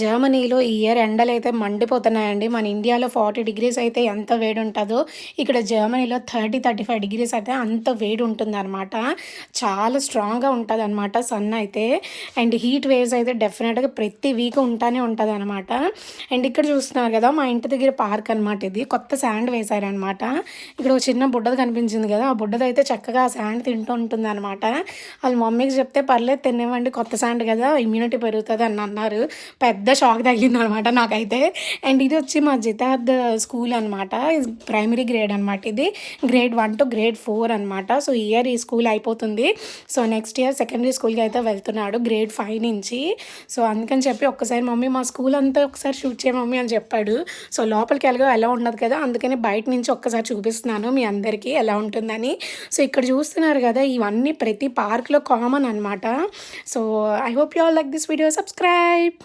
జర్మనీలో ఈ ఇయర్ ఎండలు అయితే మండిపోతున్నాయండి. మన ఇండియాలో ఫార్టీ డిగ్రీస్ అయితే ఎంత వేడి ఉంటుందో ఇక్కడ జర్మనీలో థర్టీ థర్టీ ఫైవ్ డిగ్రీస్ అయితే అంత వేడి ఉంటుందన్నమాట చాలా స్ట్రాంగ్గా ఉంటుంది అనమాట సన్ అయితే. అండ్ హీట్ వేవ్స్ అయితే డెఫినెట్గా ప్రతి వీక్ ఉంటానే ఉంటుంది అనమాట అండ్ ఇక్కడ చూస్తున్నారు కదా మా ఇంటి దగ్గర పార్క్ అనమాట ఇది. కొత్త శాండ్ వేశారనమాట ఇక్కడ ఒక చిన్న బుడ్డది కనిపించింది కదా ఆ బుడ్డది అయితే చక్కగా ఆ శాండ్ తింటూ ఉంటుంది అనమాట వాళ్ళ మమ్మీకి చెప్తే పర్లేదు తినేవండి కొత్త శాండ్ కదా ఇమ్యూనిటీ పెరుగుతుంది అని అన్నారు. పెద్ద పెద్ద షాక్ తగిలింది అనమాట నాకైతే. అండ్ ఇది వచ్చి మా జితాద్ స్కూల్ అనమాట ప్రైమరీ గ్రేడ్ అనమాట ఇది. Grade one to grade four అనమాట సో ఇయర్ ఈ స్కూల్ అయిపోతుంది. సో నెక్స్ట్ ఇయర్ సెకండరీ స్కూల్కి అయితే వెళ్తున్నాడు గ్రేడ్ ఫైవ్ నుంచి. సో అందుకని చెప్పి ఒక్కసారి మమ్మీ మా స్కూల్ అంతా ఒకసారి షూట్ చేయ మమ్మీ అని చెప్పాడు. సో లోపలికి వెళ్ళగా ఎలా ఉండదు కదా అందుకని బయట నుంచి ఒక్కసారి చూపిస్తున్నాను మీ అందరికీ ఎలా ఉంటుందని. సో ఇక్కడ చూస్తున్నారు కదా ఇవన్నీ ప్రతి పార్క్లో కామన్ అనమాట so I hope you all like this video subscribe